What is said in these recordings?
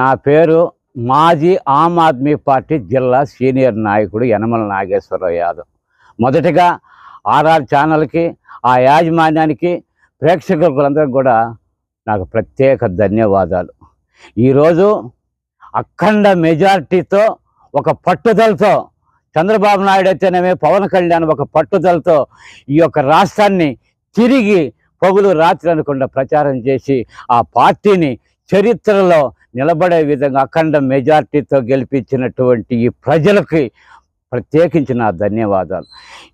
నా పేరు మాజీ ఆమ్ ఆద్మీ పార్టీ జిల్లా సీనియర్ నాయకుడు యనమల నాగేశ్వరరావు యాదవ్. మొదటగా ఆర్ఆర్ ఛానల్కి ఆ యాజమాన్యానికి ప్రేక్షకులందరికీ కూడా నాకు ప్రత్యేక ధన్యవాదాలు. ఈరోజు అఖండ మెజార్టీతో ఒక పట్టుదలతో చంద్రబాబు నాయుడు అయితేనేమే పవన్ కళ్యాణ్ ఒక పట్టుదలతో ఈ యొక్క రాష్ట్రాన్ని తిరిగి పగులు రాత్రి అనకుండా ప్రచారం చేసి ఆ పార్టీని చరిత్రలో నిలబడే విధంగా అఖండ మెజార్టీతో గెలిపించినటువంటి ఈ ప్రజలకి ప్రత్యేకించి నా ధన్యవాదాలు.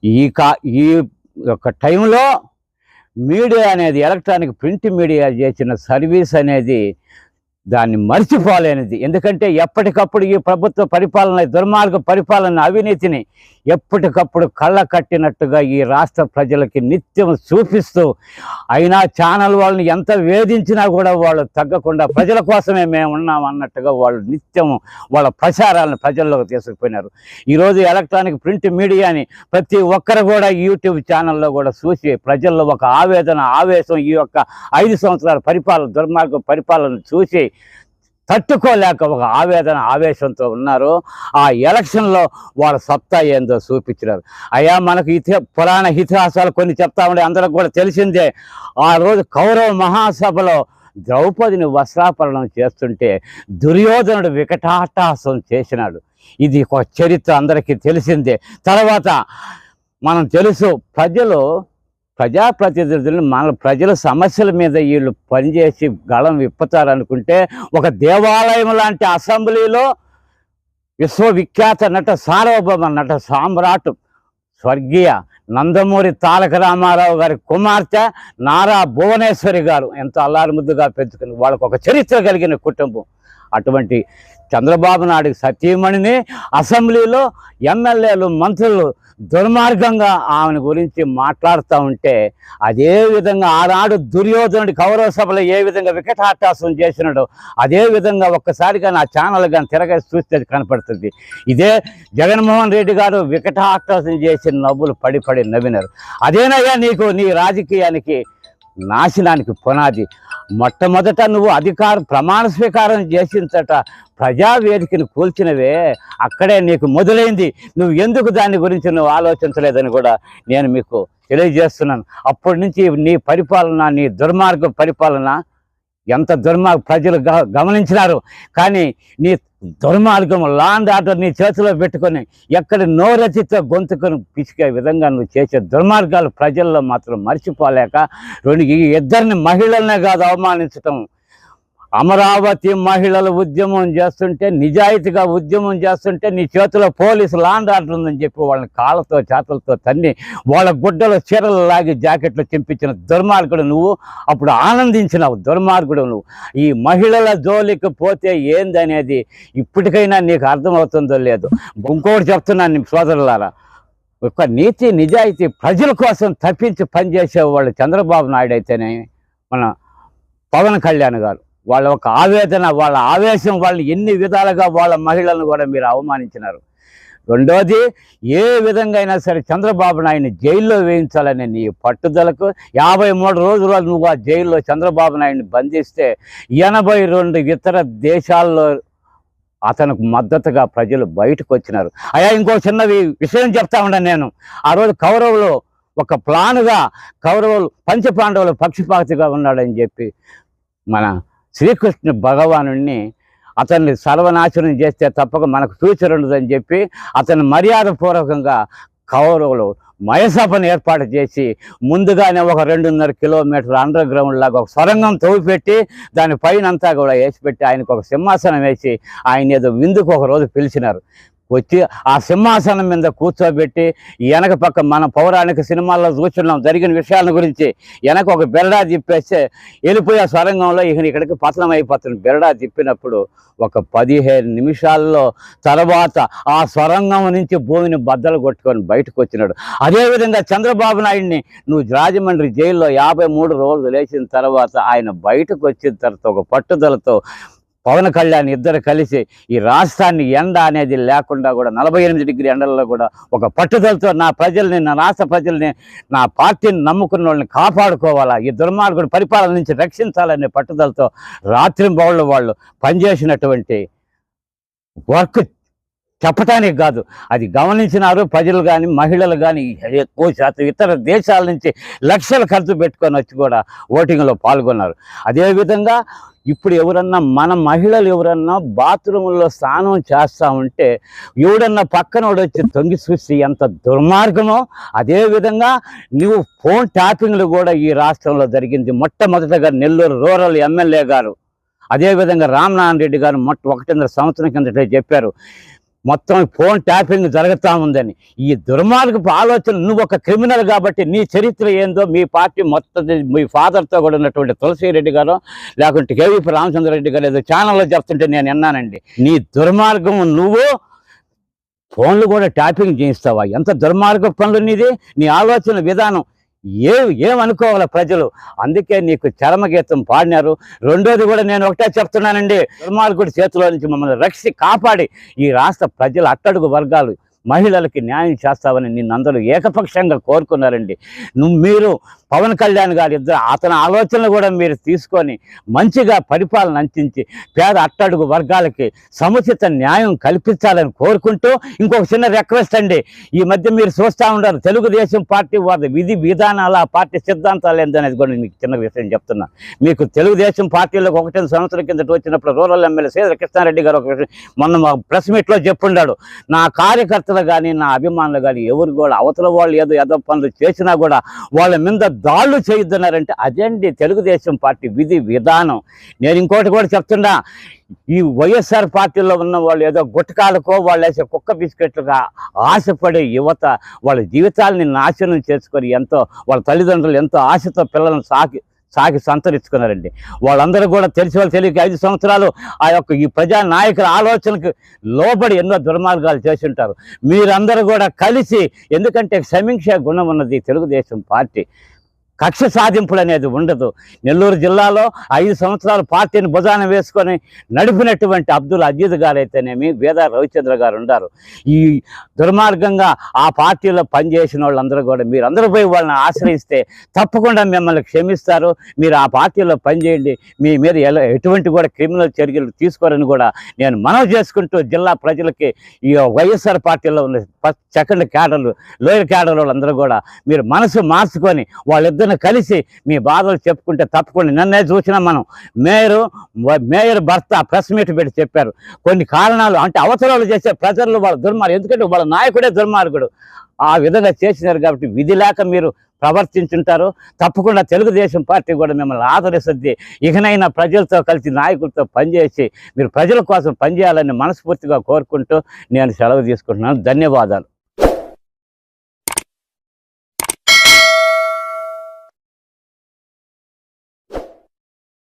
ఈ కా ఈ యొక్క టైంలో మీడియా అనేది ఎలక్ట్రానిక్ ప్రింట్ మీడియా చేసిన సర్వీస్ అనేది దాన్ని మర్చిపోలేనిది. ఎందుకంటే ఎప్పటికప్పుడు ఈ ప్రభుత్వ పరిపాలన దుర్మార్గ పరిపాలన అవినీతిని ఎప్పటికప్పుడు కళ్ళ కట్టినట్టుగా ఈ రాష్ట్ర ప్రజలకి నిత్యం చూపిస్తూ అయినా ఛానల్ వాళ్ళని ఎంత వేధించినా కూడా వాళ్ళు తగ్గకుండా ప్రజల కోసమే మేము ఉన్నాం అన్నట్టుగా వాళ్ళు నిత్యం వాళ్ళ ప్రచారాలను ప్రజల్లోకి తీసుకుపోయినారు. ఈరోజు ఎలక్ట్రానిక్ ప్రింట్ మీడియాని ప్రతి ఒక్కరు కూడా యూట్యూబ్ ఛానల్లో కూడా చూసి ప్రజల్లో ఒక ఆవేదన ఆవేశం ఈ యొక్క ఐదు సంవత్సరాల పరిపాలన దుర్మార్గ పరిపాలన చూసి తట్టుకోలేక ఒక ఆవేదన ఆవేశంతో ఉన్నారు. ఆ ఎలక్షన్లో వాళ్ళ సత్తా ఏందో చూపించినారు. అయ్యా మనకు ఇతి పురాణ ఇతిహాసాలు కొన్ని చెప్తా ఉండే అందరికి కూడా తెలిసిందే. ఆ రోజు కౌరవ మహాసభలో ద్రౌపదిని వస్త్రాపరణం చేస్తుంటే దుర్యోధనుడు వికటాటాసం చేసినాడు. ఇది ఒక చరిత్ర అందరికీ తెలిసిందే. తర్వాత మనం తెలుసు ప్రజలు ప్రజాప్రతినిధులను మన ప్రజల సమస్యల మీద వీళ్ళు పనిచేసి గళం విప్పుతారనుకుంటే ఒక దేవాలయం లాంటి అసెంబ్లీలో విశ్వవిఖ్యాత నట సార్వభౌమ నట సామ్రాట్ స్వర్గీయ నందమూరి తారక రామారావు గారి కుమార్తె నారా భువనేశ్వరి గారు. ఎంతో అల్లారుముద్దుగా పెంచుకుని వాళ్ళకు ఒక చరిత్ర కలిగిన కుటుంబం. అటువంటి చంద్రబాబు నాయుడు సతీమణిని అసెంబ్లీలో ఎమ్మెల్యేలు మంత్రులు దుర్మార్గంగా ఆమెను గురించి మాట్లాడుతూ ఉంటే అదే విధంగా ఆనాడు దుర్యోధనుడి కౌరవ సభలో ఏ విధంగా వికటాటాసం చేసినాడో అదే విధంగా ఒక్కసారిగా నా ఛానల్ కానీ తిరగేసి చూస్తే కనపడుతుంది. ఇదే జగన్మోహన్ రెడ్డి గారు వికటాటాసం చేసిన నవ్వులు పడి పడి నవ్వినారు. అదేనయ్యా నీకు నీ రాజకీయానికి నాశనానికి పునాది. మొట్టమొదట నువ్వు అధికార ప్రమాణ స్వీకారం చేసించట ప్రజావేదికను కూల్చినవే. అక్కడే నీకు మొదలైంది. నువ్వు ఎందుకు దాని గురించి నువ్వు ఆలోచించలేదని కూడా నేను మీకు తెలియజేస్తున్నాను. అప్పటి నుంచి నీ పరిపాలన నీ దుర్మార్గ పరిపాలన ఎంత దుర్మార్గ ప్రజలు గ- గమనించినారు. కానీ నీ దుర్మార్గం లాండ్ ఆర్డర్ నీ చేతిలో పెట్టుకొని ఎక్కడ నోరచితో గొంతుకొని పిసికే విధంగా నువ్వు చేసే దుర్మార్గాలు ప్రజల్లో మాత్రం మర్చిపోలేక రెండు ఈ ఇద్దరిని మహిళలనే కాదు అవమానించటం అమరావతి మహిళల ఉద్యమం చేస్తుంటే నిజాయితీగా ఉద్యమం చేస్తుంటే నీ చేతిలో పోలీసు లాండ్ ఆర్డర్ ఉందని చెప్పి వాళ్ళని కాళ్ళతో చేతులతో తన్ని వాళ్ళ గుడ్డల చీరలు లాగి జాకెట్లు చింపించిన దుర్మార్గుడు నువ్వు. అప్పుడు ఆనందించినావు దుర్మార్గుడు నువ్వు. ఈ మహిళల జోలికి పోతే ఏందనేది ఇప్పటికైనా నీకు అర్థమవుతుందో లేదు. ఇంకోటి చెప్తున్నాను నీ సోదరులారా. ఒక నీతి నిజాయితీ ప్రజల కోసం తప్పించి పనిచేసే వాళ్ళు చంద్రబాబు నాయుడు అయితేనే మన పవన్ కళ్యాణ్ గారు. వాళ్ళ ఒక ఆవేదన వాళ్ళ ఆవేశం వాళ్ళని ఎన్ని విధాలుగా వాళ్ళ మహిళలను కూడా మీరు అవమానించినారు. రెండోది ఏ విధంగా అయినా సరే చంద్రబాబు నాయుడిని జైల్లో వేయించాలనే నీ పట్టుదలకు యాభై మూడు రోజులు నువ్వు ఆ జైల్లో చంద్రబాబు నాయుడిని బంధిస్తే ఎనభై రెండు ఇతర దేశాల్లో అతనికి మద్దతుగా ప్రజలు బయటకు వచ్చినారు అయా ఇంకో చిన్నవి విషయం చెప్తా ఉన్నాను నేను. ఆ రోజు కౌరవులు ఒక ప్లానుగా కౌరవులు పంచపాండవులు పక్షపాతిగా ఉన్నాడని చెప్పి మన శ్రీకృష్ణ భగవానుణ్ణి అతన్ని సర్వనాశనం చేస్తే తప్పక మనకు ఫ్యూచర్ ఉండదని చెప్పి అతను మర్యాదపూర్వకంగా కౌరవులు మయసభను ఏర్పాటు చేసి ముందుగానే ఒక రెండున్నర కిలోమీటర్ అండర్ గ్రౌండ్ లాగా ఒక సొరంగం తవ్విపెట్టి దాని పైన అంతా కూడా వేసిపెట్టి ఆయనకు ఒక సింహాసనం వేసి ఆయన ఏదో విందుకు ఒక రోజు పిలిచినారు. వచ్చి ఆ సింహాసనం మీద కూర్చోబెట్టి వెనక పక్క మన పౌరాణిక సినిమాల్లో చూస్తున్నాం. జరిగిన విషయాల గురించి వెనక ఒక బెరడా తిప్పేస్తే వెళ్ళిపోయే సొరంగంలో ఇక ఇక్కడికి పతనం అయిపోతుంది. బెరడా తిప్పినప్పుడు ఒక పదిహేను నిమిషాల్లో తర్వాత ఆ సొరంగం నుంచి భూమిని బద్దలు కొట్టుకొని బయటకు వచ్చినాడు. అదేవిధంగా చంద్రబాబు నాయుడిని నువ్వు రాజమండ్రి జైల్లో యాభై మూడు రోజులు లేచిన తర్వాత ఆయన బయటకు వచ్చిన తర్వాత ఒక పట్టుదలతో పవన్ కళ్యాణ్ ఇద్దరు కలిసి ఈ రాష్ట్రాన్ని ఎండ అనేది లేకుండా కూడా నలభై ఎనిమిది డిగ్రీ ఎండల్లో కూడా ఒక పట్టుదలతో నా ప్రజల్ని నా రాష్ట్ర ప్రజల్ని నా పార్టీని నమ్ముకున్న వాళ్ళని కాపాడుకోవాలా? ఈ దుర్మార్గుడు పరిపాలన నుంచి రక్షించాలనే పట్టుదలతో రాత్రి బౌళ్ళు వాళ్ళు పనిచేసినటువంటి వర్క్ చెప్పటానికి కాదు. అది గమనించినారు ప్రజలు కానీ మహిళలు కానీ ఎక్కువ శాతం ఇతర దేశాల నుంచి లక్షలు ఖర్చు పెట్టుకొని వచ్చి కూడా ఓటింగ్లో పాల్గొన్నారు. అదేవిధంగా ఇప్పుడు ఎవరన్నా మన మహిళలు ఎవరన్నా బాత్రూంలో స్నానం చేస్తా ఉంటే ఎవడన్నా పక్కనోడు వచ్చి తొంగి చూసి ఎంత దుర్మార్గమో అదేవిధంగా నువ్వు ఫోన్ ట్యాపింగ్లు కూడా ఈ రాష్ట్రంలో జరిగింది. మొట్టమొదటగా నెల్లూరు రూరల్ ఎమ్మెల్యే గారు. అదేవిధంగా రామనారాయణ రెడ్డి గారు మొట్ట ఒకటిన్నర సంవత్సరం కిందటే చెప్పారు. మొత్తం ఫోన్ ట్యాపింగ్ జరుగుతూ ఉందని. ఈ దుర్మార్గపు ఆలోచన నువ్వు ఒక క్రిమినల్ కాబట్టి నీ చరిత్ర ఏందో మీ పార్టీ మొత్తం మీ ఫాదర్తో కూడా ఉన్నటువంటి తులసి రెడ్డి గారు లేకుంటే కేవీపీ రామచంద్రరెడ్డి గారు ఏదో ఛానల్లో చెప్తుంటే నేను విన్నానండి. నీ దుర్మార్గం నువ్వు ఫోన్లు కూడా ట్యాపింగ్ చేయిస్తావా? ఎంత దుర్మార్గ పనులు నీది? నీ ఆలోచన విధానం ఏ ఏమనుకోవాలి ప్రజలు? అందుకే నీకు చరమగీతం పాడినారు. రెండోది కూడా నేను ఒకటే చెప్తున్నానండి. దుర్మార్గుడి చేతిలో నుంచి మమ్మల్ని రక్షి కాపాడి ఈ రాష్ట్ర ప్రజలు అట్టడుగు వర్గాలు మహిళలకి న్యాయం చేస్తామని నిన్నందరూ ఏకపక్షంగా కోరుకున్నారండి. నువ్వు మీరు పవన్ కళ్యాణ్ గారి ఇద్దరు అతని ఆలోచనలు కూడా మీరు తీసుకొని మంచిగా పరిపాలన అందించి పేద అట్టడుగు వర్గాలకి సముచిత న్యాయం కల్పించాలని కోరుకుంటూ ఇంకొక చిన్న రిక్వెస్ట్ అండి. ఈ మధ్య మీరు చూస్తూ ఉన్నారు తెలుగుదేశం పార్టీ వారి విధి విధానాలు ఆ పార్టీ సిద్ధాంతాలు ఏందనేది కూడా మీకు చిన్న విషయం చెప్తున్నా. మీకు తెలుగుదేశం పార్టీలోకి ఒకటి సంవత్సరం కిందట వచ్చినప్పుడు రూరల్ ఎమ్మెల్యే శ్రీధర కృష్ణారెడ్డి గారు ఒక విషయం మొన్న మా ప్రెస్ మీట్లో చెప్పుండాడు. నా కార్యకర్తలు కానీ నా అభిమానులు కానీ ఎవరు కూడా అవతల వాళ్ళు ఏదో ఏదో పనులు చేసినా కూడా వాళ్ళ మీద దాళ్ళు చేయొద్దన్నారంటే అదండి తెలుగుదేశం పార్టీ విధి విధానం. నేను ఇంకోటి కూడా చెప్తున్నా ఈ వైఎస్ఆర్ పార్టీలో ఉన్న వాళ్ళు ఏదో గుట్టకాలకో వాళ్ళు వేసే కుక్క బిస్కెట్లుగా ఆశపడే యువత వాళ్ళ జీవితాలని నాశనం చేసుకొని ఎంతో వాళ్ళ తల్లిదండ్రులు ఎంతో ఆశతో పిల్లలను సాకి సాగి సంతరించుకున్నారండి. వాళ్ళందరూ కూడా తెలిసి వాళ్ళు తెలియక ఐదు సంవత్సరాలు ఆ యొక్క ఈ ప్రజా నాయకుల ఆలోచనకు లోబడి ఎన్నో దుర్మార్గాలు చేసి ఉంటారు మీరందరూ కూడా కలిసి ఎందుకంటే సమీక్ష గుణం ఉన్నది తెలుగుదేశం పార్టీ. కక్ష సాధింపులు అనేది ఉండదు. నెల్లూరు జిల్లాలో ఐదు సంవత్సరాలు పార్టీని భుజాన వేసుకొని నడిపినటువంటి అబ్దుల్ అజీద్ గారు అయితేనేమి వేద రవిచంద్ర గారు ఉన్నారు. ఈ దుర్మార్గంగా ఆ పార్టీలో పనిచేసిన వాళ్ళందరూ కూడా మీరందరూ పోయి వాళ్ళని ఆశ్రయిస్తే తప్పకుండా మిమ్మల్ని క్షమిస్తారు. మీరు ఆ పార్టీలో పనిచేయండి. మీ మీద ఎలా ఎటువంటి కూడా క్రిమినల్ చర్యలు తీసుకోరని కూడా నేను మనవి చేసుకుంటూ జిల్లా ప్రజలకి ఈ వైఎస్ఆర్ పార్టీలో ఉన్న సెకండ్ క్యాడర్లు లోయర్ క్యాడర్ వాళ్ళందరూ కూడా మీరు మనసు మార్చుకొని వాళ్ళిద్దరిని కలిసి మీ బాధలు చెప్పుకుంటే తప్పకుండా. నిన్నే చూసినా మనం. మేయరు మేయర్ భర్త ప్రెస్ మీట్ పెట్టి చెప్పారు. కొన్ని కారణాలు అంటే అవసరాలు చేసే ప్రజలు వాళ్ళ దుర్మార్గం ఎందుకంటే వాళ్ళ నాయకుడే దుర్మార్గుడు. ఆ విధంగా చేసినారు కాబట్టి విధి లేక మీరు ప్రవర్తించుంటారు. తప్పకుండా తెలుగుదేశం పార్టీ కూడా మిమ్మల్ని ఆదరిస్తుంది. ఇకనైనా ప్రజలతో కలిసి నాయకులతో పనిచేసి మీరు ప్రజల కోసం పనిచేయాలని మనస్ఫూర్తిగా కోరుకుంటూ నేను సెలవు తీసుకుంటున్నాను. ధన్యవాదాలు.